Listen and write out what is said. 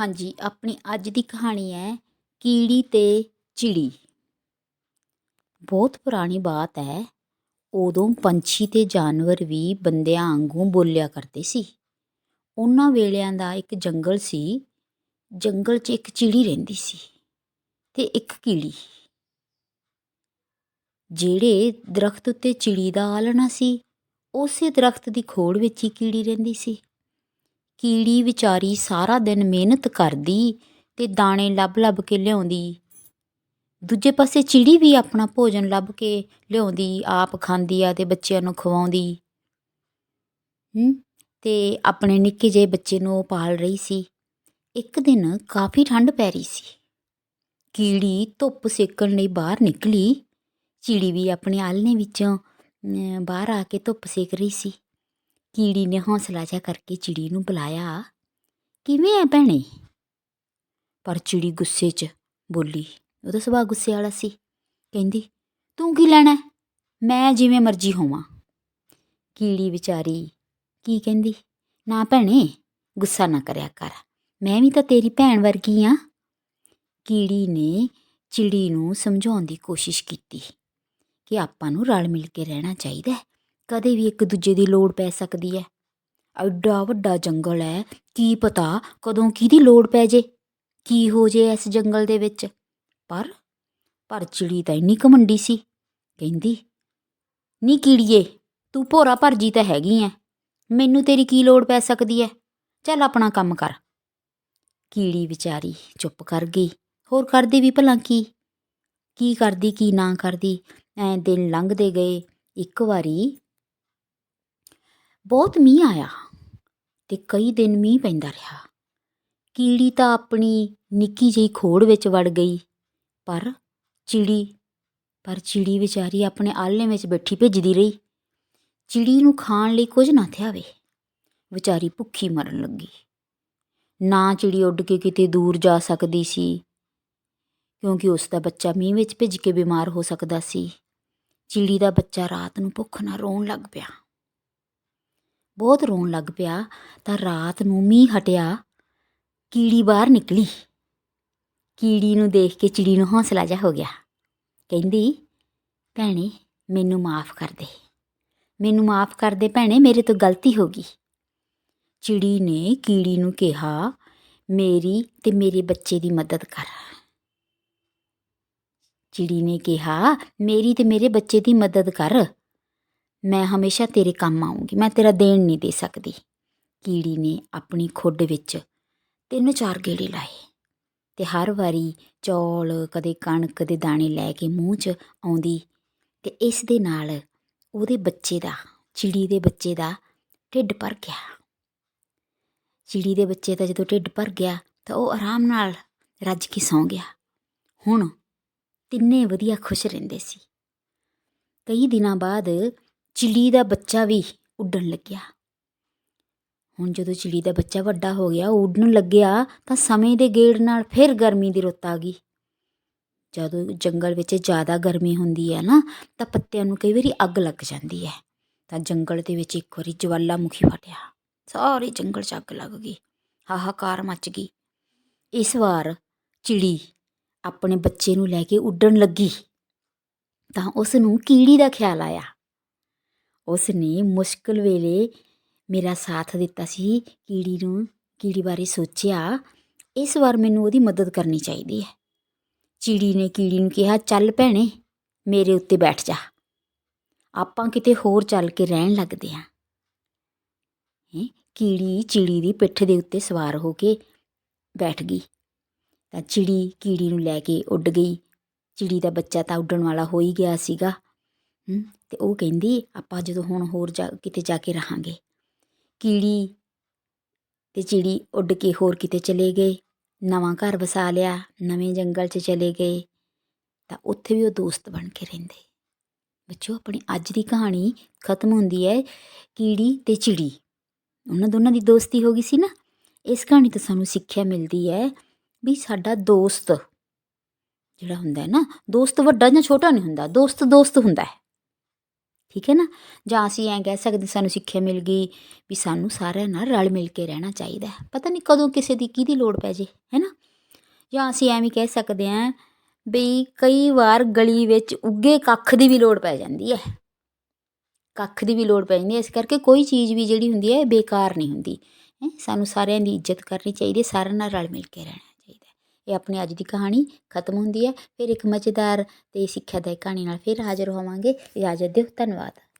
ਹਾਂਜੀ, ਆਪਣੀ ਅੱਜ ਦੀ ਕਹਾਣੀ ਹੈ ਕੀੜੀ ਤੇ ਚਿੜੀ। ਬਹੁਤ ਪੁਰਾਣੀ ਬਾਤ ਹੈ। ਉਦੋਂ ਪੰਛੀ ਤੇ ਜਾਨਵਰ ਵੀ ਬੰਦਿਆਂ ਵਾਂਗੂ ਬੋਲਿਆ ਕਰਦੇ ਸੀ। ਉਹਨਾਂ ਵੇਲਿਆਂ ਦਾ ਇੱਕ ਜੰਗਲ ਸੀ। ਜੰਗਲ 'ਚ ਇੱਕ ਚਿੜੀ ਰਹਿੰਦੀ ਸੀ ਤੇ ਇੱਕ ਕੀੜੀ। ਜਿਹੜੇ ਦਰਖਤ ਉੱਤੇ ਚਿੜੀ ਦਾ ਆਲਣਾ ਸੀ, ਉਸੇ ਦਰਖਤ ਦੀ ਖੋੜ ਵਿੱਚ ਹੀ ਕੀੜੀ ਰਹਿੰਦੀ ਸੀ। ਕੀੜੀ ਵਿਚਾਰੀ ਸਾਰਾ ਦਿਨ ਮਿਹਨਤ ਕਰਦੀ ਤੇ ਦਾਣੇ ਲੱਭ ਲੱਭ ਕੇ ਲਿਆਉਂਦੀ। ਦੂਜੇ ਪਾਸੇ ਚਿੜੀ ਵੀ ਆਪਣਾ ਭੋਜਨ ਲੱਭ ਕੇ ਲਿਆਉਂਦੀ, ਆਪ ਖਾਂਦੀ ਆ ਤੇ ਬੱਚਿਆਂ ਨੂੰ ਖਵਾਉਂਦੀ। ਹੂੰ, ਤੇ ਆਪਣੇ ਨਿੱਕੇ ਜਿਹੇ ਬੱਚੇ ਨੂੰ ਉਹ ਪਾਲ ਰਹੀ ਸੀ। ਇੱਕ ਦਿਨ ਕਾਫੀ ਠੰਡ ਪੈ ਰਹੀ ਸੀ। ਕੀੜੀ ਧੁੱਪ ਸੇਕਣ ਲਈ ਬਾਹਰ ਨਿਕਲੀ। ਚਿੜੀ ਵੀ ਆਪਣੇ ਆਲਣੇ ਵਿੱਚੋਂ ਬਾਹਰ ਆ ਕੇ ਧੁੱਪ ਸੇਕ ਰਹੀ ਸੀ। ਕੀੜੀ ਨੇ ਹੌਸਲਾ ਜਿਹਾ ਕਰਕੇ ਚਿੜੀ ਨੂੰ ਬੁਲਾਇਆ, ਕਿਵੇਂ ਐ ਭੈਣੇ? ਪਰ ਚਿੜੀ ਗੁੱਸੇ 'ਚ ਬੋਲੀ ਉਹਦਾ ਸੁਭਾਅ ਗੁੱਸੇ ਵਾਲਾ ਸੀ। ਕਹਿੰਦੀ, ਤੂੰ ਕੀ ਲੈਣਾ? ਮੈਂ ਜਿਵੇਂ ਮਰਜ਼ੀ ਹੋਵਾਂ। ਕੀੜੀ ਵਿਚਾਰੀ ਕੀ ਕਹਿੰਦੀ, ਨਾ ਭੈਣੇ, ਗੁੱਸਾ ਨਾ ਕਰਿਆ ਕਰ। ਮੈਂ ਵੀ ਤਾਂ ਤੇਰੀ ਭੈਣ ਵਰਗੀ ਆ। ਕੀੜੀ ਨੇ ਚਿੜੀ ਨੂੰ ਸਮਝਾਉਣ ਦੀ ਕੋਸ਼ਿਸ਼ ਕੀਤੀ ਕਿ ਆਪਾਂ ਨੂੰ ਰਲ ਮਿਲ ਕੇ ਰਹਿਣਾ ਚਾਹੀਦਾ ਹੈ। ਕਦੇ ਵੀ ਇੱਕ ਦੂਜੇ ਦੀ ਲੋੜ ਪੈ ਸਕਦੀ ਹੈ ਐਡਾ ਵੱਡਾ ਜੰਗਲ ਹੈ ਕੀ ਪਤਾ ਕਦੋਂ ਕਿਹਦੀ ਲੋੜ ਪੈ ਜੇ, ਕੀ ਹੋ ਜੇ ਇਸ ਜੰਗਲ ਦੇ ਵਿੱਚ। ਪਰ ਪਰ ਚਿੜੀ ਤਾਂ ਇੰਨੀ ਘਮੰਡੀ ਸੀ, ਕਹਿੰਦੀ, ਨੀ ਕੀੜੀਏ, ਤੂੰ ਭੋਰਾ ਭਰਜੀ ਤਾਂ ਹੈਗੀ ਐ, ਮੈਨੂੰ ਤੇਰੀ ਕੀ ਲੋੜ ਪੈ ਸਕਦੀ ਐ? ਚੱਲ ਆਪਣਾ ਕੰਮ ਕਰ। ਕੀੜੀ ਵਿਚਾਰੀ ਚੁੱਪ ਕਰ ਗਈ, ਹੋਰ ਕਰਦੀ ਵੀ ਭਲਾ ਕੀ? ਕੀ ਕਰਦੀ, ਕੀ ਨਾ ਕਰਦੀ, ਐ ਦਿਨ ਲੰਘਦੇ ਗਏ, ਇੱਕ ਵਾਰੀ ਬਹੁਤ ਮੀਂਹ ਆਇਆ ਤੇ ਕਈ ਦਿਨ ਮੀਂਹ ਪੈਂਦਾ ਰਿਹਾ। ਕੀੜੀ ਤਾਂ ਆਪਣੀ ਨਿੱਕੀ ਜਿਹੀ ਖੋੜ ਵਿੱਚ ਵੜ ਗਈ, ਪਰ ਚਿੜੀ ਪਰ ਚਿੜੀ ਵਿਚਾਰੀ ਆਪਣੇ ਆਲ੍ਹਣੇ ਵਿੱਚ ਬੈਠੀ ਭਿੱਜਦੀ ਰਹੀ। ਚਿੜੀ ਨੂੰ ਖਾਣ ਲਈ ਕੁਝ ਨਾ ਥਿਆਵੇ ਵਿਚਾਰੀ ਭੁੱਖੀ ਮਰਨ ਲੱਗੀ। ਨਾ ਚਿੜੀ ਉੱਡ ਕੇ ਕਿਤੇ ਦੂਰ ਜਾ ਸਕਦੀ ਸੀ, ਕਿਉਂਕਿ ਉਸ ਦਾ ਬੱਚਾ ਮੀਂਹ ਵਿੱਚ ਭਿੱਜ ਕੇ ਬਿਮਾਰ ਹੋ ਸਕਦਾ ਸੀ। ਚਿੜੀ ਦਾ ਬੱਚਾ ਰਾਤ ਨੂੰ ਭੁੱਖ ਨਾਲ ਰੋਣ ਲੱਗ ਪਿਆ। ਬਹੁਤ ਰੋਣ ਲੱਗ ਪਿਆ, ਤਾਂ ਰਾਤ ਨੂੰ ਮੀਂਹ ਹਟਿਆ, ਕੀੜੀ ਬਾਹਰ ਨਿਕਲੀ। ਕੀੜੀ ਨੂੰ ਦੇਖ ਕੇ ਚਿੜੀ ਨੂੰ ਹੌਸਲਾ ਜਾ ਹੋ ਗਿਆ। ਕਹਿੰਦੀ, ਭੈਣੇ, ਮੈਨੂੰ ਮਾਫ ਕਰ ਦੇ। ਮੈਨੂੰ ਮਾਫ ਕਰ ਦੇ ਭੈਣੇ, ਮੇਰੇ ਤੋਂ ਗਲਤੀ ਹੋ ਗਈ। ਚਿੜੀ ਨੇ ਕੀੜੀ ਨੂੰ ਕਿਹਾ, ਮੇਰੀ ਤੇ ਮੇਰੇ ਬੱਚੇ ਦੀ ਮਦਦ ਕਰ। ਚਿੜੀ ਨੇ ਕਿਹਾ, ਮੇਰੀ ਤੇ ਮੇਰੇ ਬੱਚੇ ਦੀ ਮਦਦ ਕਰ। ਮੈਂ ਹਮੇਸ਼ਾ ਤੇਰੇ ਕੰਮ ਆਉਂਗੀ ਮੈਂ ਤੇਰਾ ਦੇਣ ਨਹੀਂ ਦੇ ਸਕਦੀ। ਕੀੜੀ ਨੇ ਆਪਣੀ ਖੁੱਡ ਵਿੱਚ ਤਿੰਨ ਚਾਰ ਗੇੜੇ ਲਾਏ ਤੇ ਹਰ ਵਾਰੀ ਚੌਲ, ਕਦੇ ਕਣਕ ਦੇ ਦਾਣੇ ਲੈ ਕੇ ਮੂੰਹ 'ਚ ਆਉਂਦੀ ਤੇ ਇਸ ਦੇ ਨਾਲ ਉਹਦੇ ਬੱਚੇ ਦਾ, ਚਿੜੀ ਦੇ ਬੱਚੇ ਦਾ ਢਿੱਡ ਭਰ ਗਿਆ। ਚਿੜੀ ਦੇ ਬੱਚੇ ਦਾ ਜਦੋਂ ਢਿੱਡ ਭਰ ਗਿਆ ਤਾਂ ਉਹ ਆਰਾਮ ਨਾਲ ਰੱਜ ਕੇ ਸੌਂ ਗਿਆ। ਹੁਣ ਤਿੰਨੇ ਵਧੀਆ ਖੁਸ਼ ਰਹਿੰਦੇ ਸੀ। ਕਈ ਦਿਨਾਂ ਬਾਅਦ ਚਿੜੀ ਦਾ ਬੱਚਾ ਵੀ ਉੱਡਣ ਲੱਗਿਆ। ਹੁਣ ਜਦੋਂ ਚਿੜੀ ਦਾ ਬੱਚਾ ਵੱਡਾ ਹੋ ਗਿਆ, ਉਹ ਉੱਡਣ ਲੱਗਿਆ, ਤਾਂ ਸਮੇਂ ਦੇ ਗੇੜ ਨਾਲ ਫਿਰ ਗਰਮੀ ਦੀ ਰੁੱਤ ਆ ਗਈ। ਜਦੋਂ ਜੰਗਲ ਵਿੱਚ ਜ਼ਿਆਦਾ ਗਰਮੀ ਹੁੰਦੀ ਹੈ ਨਾ, ਤਾਂ ਪੱਤਿਆਂ ਨੂੰ ਕਈ ਵਾਰੀ ਅੱਗ ਲੱਗ ਜਾਂਦੀ ਹੈ। ਤਾਂ ਜੰਗਲ ਦੇ ਵਿੱਚ ਇੱਕ ਵਾਰੀ ਜਵਾਲਾਮੁਖੀ ਫਟਿਆ। ਸਾਰੇ ਜੰਗਲ 'ਚ ਅੱਗ ਲੱਗ ਗਈ। ਹਾਹਾਕਾਰ ਮਚ ਗਈ। ਇਸ ਵਾਰ ਚਿੜੀ ਆਪਣੇ ਬੱਚੇ ਨੂੰ ਲੈ ਕੇ ਉੱਡਣ ਲੱਗੀ। ਤਾਂ ਉਸ ਨੂੰ ਕੀੜੀ ਦਾ ਖਿਆਲ ਆਇਆ। ਉਸ ਨੇ ਮੁਸ਼ਕਲ ਵੇਲੇ ਮੇਰਾ ਸਾਥ ਦਿੱਤਾ ਸੀ ਕੀੜੀ ਨੂੰ, ਕੀੜੀ ਬਾਰੇ ਸੋਚਿਆ, ਇਸ ਵਾਰ ਮੈਨੂੰ ਉਹਦੀ ਮਦਦ ਕਰਨੀ ਚਾਹੀਦੀ ਹੈ। ਚਿੜੀ ਨੇ ਕੀੜੀ ਨੂੰ ਕਿਹਾ, ਚੱਲ ਭੈਣੇ, ਮੇਰੇ ਉੱਤੇ ਬੈਠ ਜਾ। ਆਪਾਂ ਕਿਤੇ ਹੋਰ ਚੱਲ ਕੇ ਰਹਿਣ ਲੱਗਦੇ ਹਾਂ। ਹੈਂ, ਕੀੜੀ ਚਿੜੀ ਦੀ ਪਿੱਠ ਦੇ ਉੱਤੇ ਸਵਾਰ ਹੋ ਕੇ ਬੈਠ ਗਈ। ਤਾਂ ਚਿੜੀ, ਕੀੜੀ ਨੂੰ ਲੈ ਕੇ ਉੱਡ ਗਈ। ਚਿੜੀ ਦਾ ਬੱਚਾ ਤਾਂ ਉੱਡਣ ਵਾਲਾ ਹੋ ਹੀ ਗਿਆ ਸੀਗਾ। ਤੇ ਉਹ ਕਹਿੰਦੀ, ਆਪਾਂ ਜਦੋਂ ਹੁਣ ਹੋਰ ਜਾ, ਕਿਤੇ ਜਾ ਕੇ ਰਹਾਂਗੇ। ਕੀੜੀ ਤੇ ਚਿੜੀ ਉੱਡ ਕੇ ਹੋਰ ਕਿਤੇ ਚਲੇ ਗਏ। ਨਵਾਂ ਘਰ ਵਸਾ ਲਿਆ, ਨਵੇਂ ਜੰਗਲ 'ਚ ਚਲੇ ਗਏ। ਤਾਂ ਉੱਥੇ ਵੀ ਉਹ ਦੋਸਤ ਬਣ ਕੇ ਰਹਿੰਦੇ। ਬੱਚੋ ਆਪਣੀ ਅੱਜ ਦੀ ਕਹਾਣੀ ਖਤਮ ਹੁੰਦੀ ਹੈ ਕੀੜੀ ਤੇ ਚਿੜੀ। ਉਹਨਾਂ ਦੋਨਾਂ ਦੀ ਦੋਸਤੀ ਹੋ ਗਈ ਸੀ ਨਾ? ਇਸ ਕਹਾਣੀ ਤੋਂ ਸਾਨੂੰ ਸਿੱਖਿਆ ਮਿਲਦੀ ਹੈ ਵੀ ਸਾਡਾ ਦੋਸਤ ਜਿਹੜਾ ਹੁੰਦਾ ਹੈ ਨਾ, ਦੋਸਤ ਵੱਡਾ ਜਾਂ ਛੋਟਾ ਨਹੀਂ ਹੁੰਦਾ ਦੋਸਤ ਦੋਸਤ ਹੁੰਦਾ ਹੈ ਠੀਕ ਹੈ ਨਾ? ਜਾਂ ਅਸੀਂ ਐਂ ਕਹਿ ਸਕਦੇ ਸਾਨੂੰ ਸਿੱਖਿਆ ਮਿਲ ਗਈ ਵੀ ਸਾਨੂੰ ਸਾਰਿਆਂ ਨਾਲ ਰਲ ਮਿਲ ਕੇ ਰਹਿਣਾ ਚਾਹੀਦਾ ਪਤਾ ਨਹੀਂ ਕਦੋਂ ਕਿਸੇ ਦੀ ਕਿਹਦੀ ਲੋੜ ਪੈ ਜੇ, ਹੈ ਨਾ? ਜਾਂ ਅਸੀਂ ਐਵੇਂ ਕਹਿ ਸਕਦੇ ਹਾਂ ਵੀ ਕਈ ਵਾਰ ਗਲੀ ਵਿੱਚ ਉੱਗੇ ਕੱਖ ਦੀ ਵੀ ਲੋੜ ਪੈ ਜਾਂਦੀ ਹੈ। ਕੱਖ ਦੀ ਵੀ ਲੋੜ ਪੈ ਜਾਂਦੀ ਹੈ, ਇਸ ਕਰਕੇ ਕੋਈ ਚੀਜ਼ ਵੀ ਜਿਹੜੀ ਹੁੰਦੀ ਹੈ ਬੇਕਾਰ ਨਹੀਂ ਹੁੰਦੀ। ਹੈਂ? ਸਾਨੂੰ ਸਾਰਿਆਂ ਦੀ ਇੱਜ਼ਤ ਕਰਨੀ ਚਾਹੀਦੀ ਹੈ, ਸਾਰਿਆਂ ਨਾਲ ਰਲ ਮਿਲ ਕੇ ਰਹਿਣਾ। ਇਹ ਆਪਣੀ ਅੱਜ ਦੀ ਕਹਾਣੀ ਖਤਮ ਹੁੰਦੀ ਹੈ। ਫਿਰ ਇੱਕ ਮਜ਼ੇਦਾਰ ਅਤੇ ਸਿੱਖਿਆਦਾਇਕ ਕਹਾਣੀ ਨਾਲ ਫਿਰ ਹਾਜ਼ਰ ਹੋਵਾਂਗੇ। ਇਜਾਜ਼ਤ ਦਿਓ। ਧੰਨਵਾਦ।